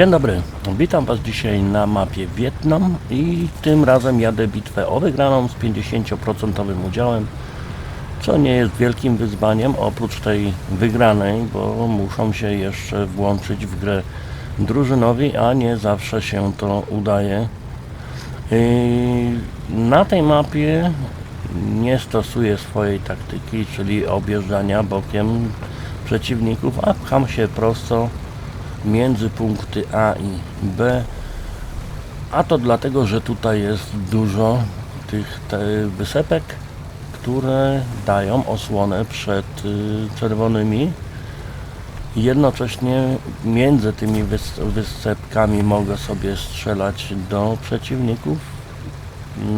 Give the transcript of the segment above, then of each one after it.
Dzień dobry, witam Was dzisiaj na mapie Wietnam i tym razem jadę bitwę o wygraną z 50% udziałem, co nie jest wielkim wyzwaniem oprócz tej wygranej, bo muszą się jeszcze włączyć w grę drużynowi, a nie zawsze się to udaje. Na tej mapie nie stosuję swojej taktyki, czyli objeżdżania bokiem przeciwników, a pcham się prosto między punkty A i B. A to dlatego, że tutaj jest dużo tych wysepek, które dają osłonę przed y, czerwonymi. Jednocześnie między tymi wys- wysepkami mogę sobie strzelać do przeciwników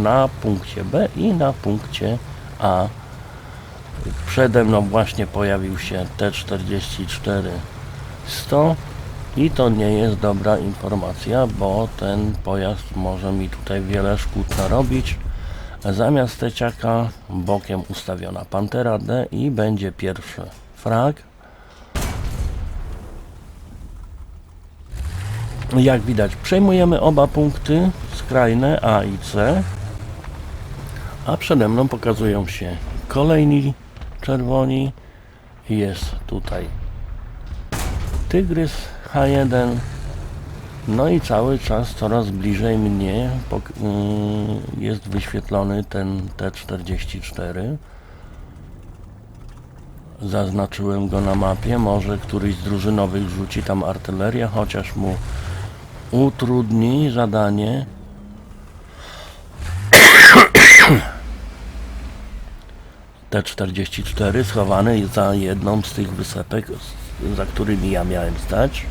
na punkcie B i na punkcie A. Przede mną właśnie pojawił się T44 100 i to nie jest dobra informacja, bo ten pojazd może mi tutaj wiele szkód narobić. Zamiast teciaka bokiem ustawiona Pantera D i będzie pierwszy frag. Jak widać przejmujemy oba punkty skrajne A i C. A przede mną pokazują się kolejni czerwoni. Jest tutaj Tygrys H1 no i cały czas coraz bliżej mnie yy, jest wyświetlony ten T44 zaznaczyłem go na mapie. Może któryś z drużynowych rzuci tam artylerię chociaż mu utrudni zadanie. T44 schowany za jedną z tych wysepek, za którymi ja miałem stać.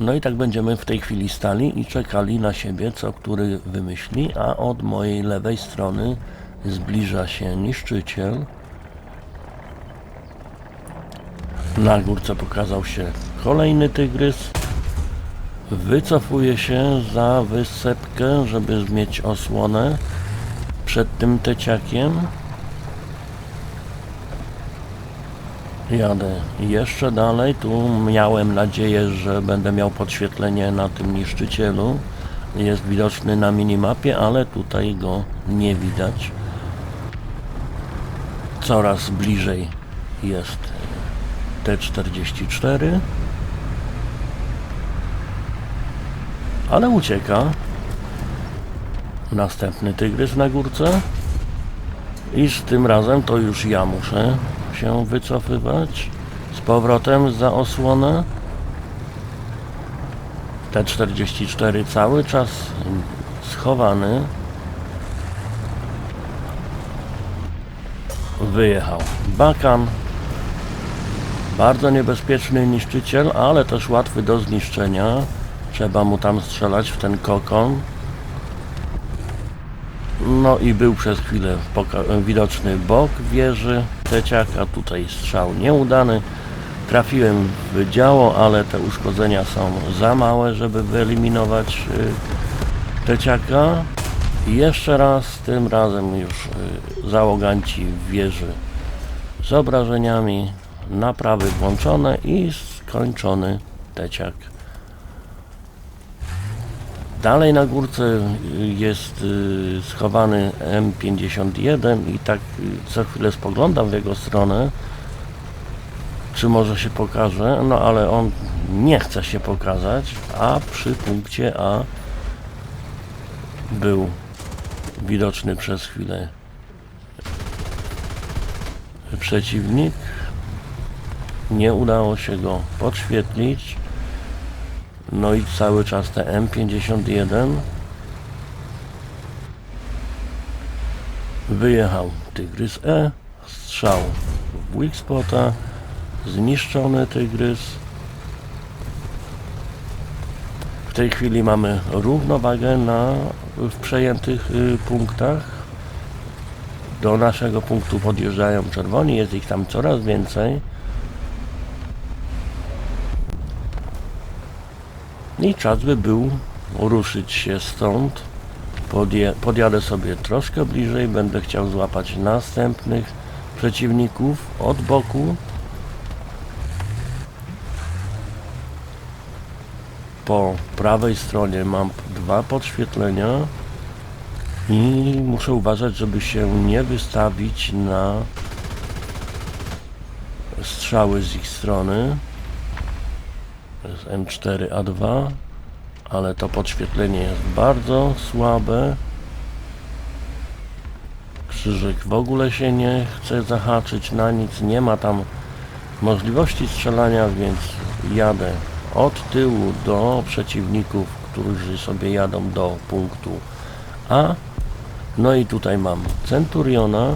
No i tak będziemy w tej chwili stali i czekali na siebie, co który wymyśli, a od mojej lewej strony zbliża się niszczyciel. Na górce pokazał się kolejny tygrys. Wycofuje się za wysepkę, żeby mieć osłonę przed tym teciakiem. Jadę jeszcze dalej. Tu miałem nadzieję, że będę miał podświetlenie na tym niszczycielu. Jest widoczny na minimapie, ale tutaj go nie widać. Coraz bliżej jest T44. Ale ucieka. Następny tygrys na górce. I z tym razem to już ja muszę się wycofywać. Z powrotem za osłonę. T44 cały czas schowany. Wyjechał Bakan. Bardzo niebezpieczny niszczyciel, ale też łatwy do zniszczenia. Trzeba mu tam strzelać w ten kokon. No i był przez chwilę widoczny bok wieży Teciaka, tutaj strzał nieudany. Trafiłem w działo, ale te uszkodzenia są za małe, żeby wyeliminować y, Teciaka. I jeszcze raz, tym razem już y, załoganci wieży z obrażeniami, naprawy włączone i skończony Teciak. Dalej na górce y, jest y, schowany M51 i tak y, co chwilę spoglądam w jego stronę, czy może się pokaże, no ale on nie chce się pokazać, a przy punkcie A był widoczny przez chwilę przeciwnik. Nie udało się go podświetlić. No i cały czas te M51 wyjechał Tygrys E, strzał w weak spota, zniszczony Tygrys. W tej chwili mamy równowagę na, w przejętych y, punktach. Do naszego punktu podjeżdżają czerwoni, jest ich tam coraz więcej. I czas by był ruszyć się stąd. Podje, podjadę sobie troszkę bliżej, będę chciał złapać następnych przeciwników od boku. po prawej stronie mam dwa podświetlenia i muszę uważać, żeby się nie wystawić na strzały z ich strony. Jest M4A2, ale to podświetlenie jest bardzo słabe. Krzyżyk w ogóle się nie chce zahaczyć na nic, nie ma tam możliwości strzelania, więc jadę od tyłu do przeciwników, którzy sobie jadą do punktu A. No i tutaj mam Centuriona.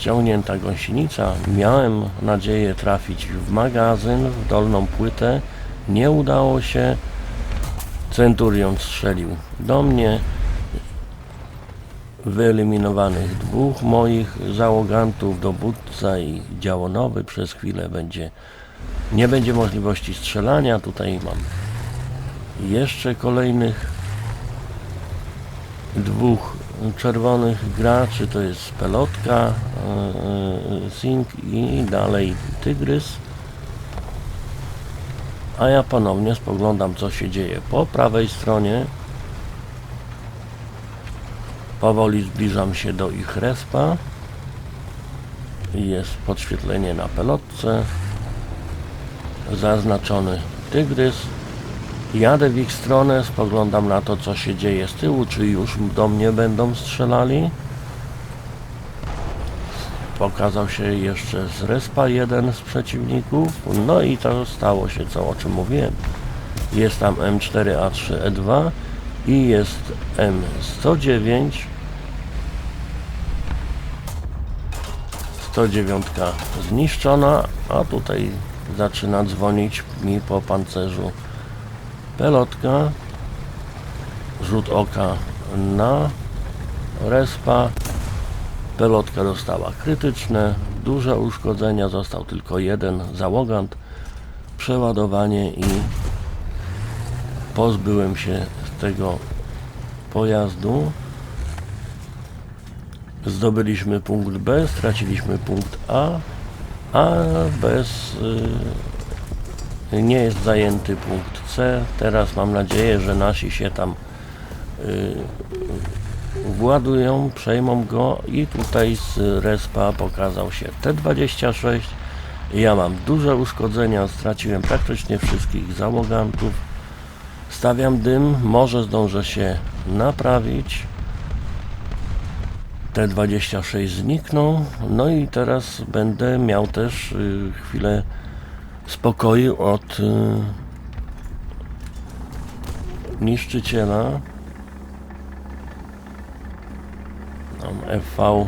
Ściągnięta gąsienica. Miałem nadzieję trafić w magazyn, w dolną płytę. Nie udało się. Centurion strzelił do mnie. Wyeliminowanych dwóch moich załogantów, dowódca i działonowy przez chwilę będzie nie będzie możliwości strzelania. Tutaj mam jeszcze kolejnych dwóch czerwonych graczy, to jest Pelotka, Sing i dalej Tygrys. A ja ponownie spoglądam co się dzieje po prawej stronie. Powoli zbliżam się do ich respa. Jest podświetlenie na pelotce. Zaznaczony tygrys. Jadę w ich stronę, spoglądam na to, co się dzieje z tyłu, czy już do mnie będą strzelali. Pokazał się jeszcze z respa jeden z przeciwników. No i to stało się co, o czym mówiłem. Jest tam M4A3E2 i jest M109 109 zniszczona, a tutaj zaczyna dzwonić mi po pancerzu pelotka rzut oka na respa. Pelotka dostała krytyczne duże uszkodzenia, został tylko jeden załogant. Przeładowanie i pozbyłem się tego pojazdu. Zdobyliśmy punkt B, straciliśmy punkt A, a bez y, nie jest zajęty punkt C. Teraz mam nadzieję, że nasi się tam y, władują, przejmą go i tutaj z respa pokazał się T26. Ja mam duże uszkodzenia, straciłem praktycznie wszystkich załogantów. Stawiam dym, może zdążę się naprawić. T26 zniknął. No i teraz będę miał też y, chwilę spokoju od y, niszczyciela. FV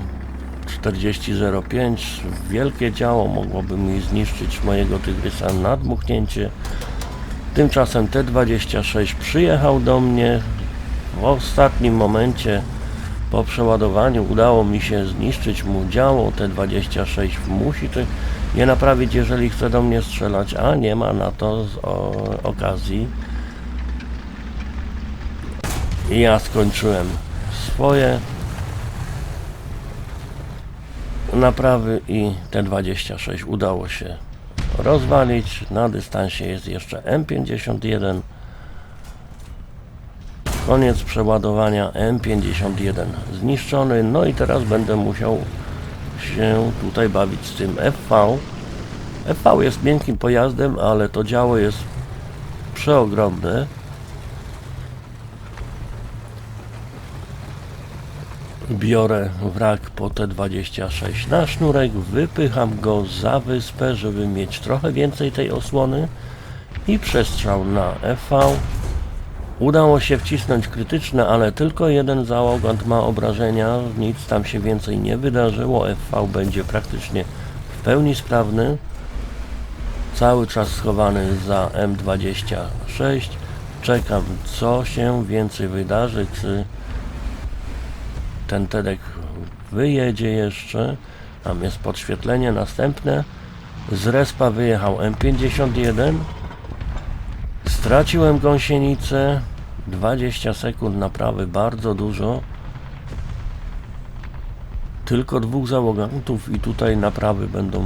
4005 wielkie działo mogłoby mi zniszczyć mojego tygrysa na dmuchnięcie tymczasem T26 przyjechał do mnie w ostatnim momencie po przeładowaniu udało mi się zniszczyć mu działo T26 musi je naprawić jeżeli chce do mnie strzelać a nie ma na to o, okazji i ja skończyłem swoje naprawy i T26 udało się rozwalić. Na dystansie jest jeszcze M51. Koniec przeładowania M51 zniszczony. No i teraz będę musiał się tutaj bawić z tym FV. FV jest miękkim pojazdem, ale to działo jest przeogromne. biorę wrak po T26 na sznurek, wypycham go za wyspę, żeby mieć trochę więcej tej osłony i przestrzał na FV. Udało się wcisnąć krytyczne, ale tylko jeden załogant ma obrażenia, nic tam się więcej nie wydarzyło, FV będzie praktycznie w pełni sprawny. Cały czas schowany za M26. Czekam co się więcej wydarzy, czy ten Tedek wyjedzie jeszcze. Tam jest podświetlenie następne. Z respa wyjechał M51. Straciłem gąsienicę. 20 sekund naprawy, bardzo dużo. tylko dwóch załogantów i tutaj naprawy będą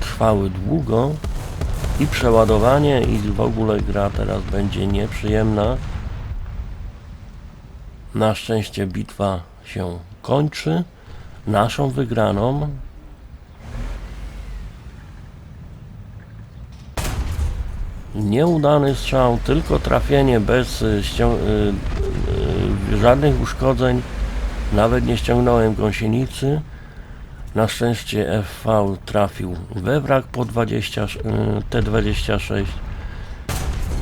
trwały długo i przeładowanie i w ogóle gra teraz będzie nieprzyjemna. Na szczęście bitwa się kończy naszą wygraną. Nieudany strzał, tylko trafienie bez ścią- y, y, żadnych uszkodzeń. Nawet nie ściągnąłem gąsienicy. Na szczęście FV trafił we wrak po 20, sz- y, T26.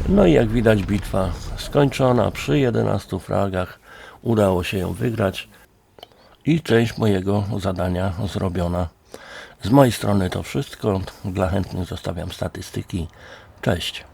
No i jak widać bitwa skończona przy 11 fragach. Udało się ją wygrać i część mojego zadania zrobiona. Z mojej strony to wszystko. Dla chętnych zostawiam statystyki. Cześć.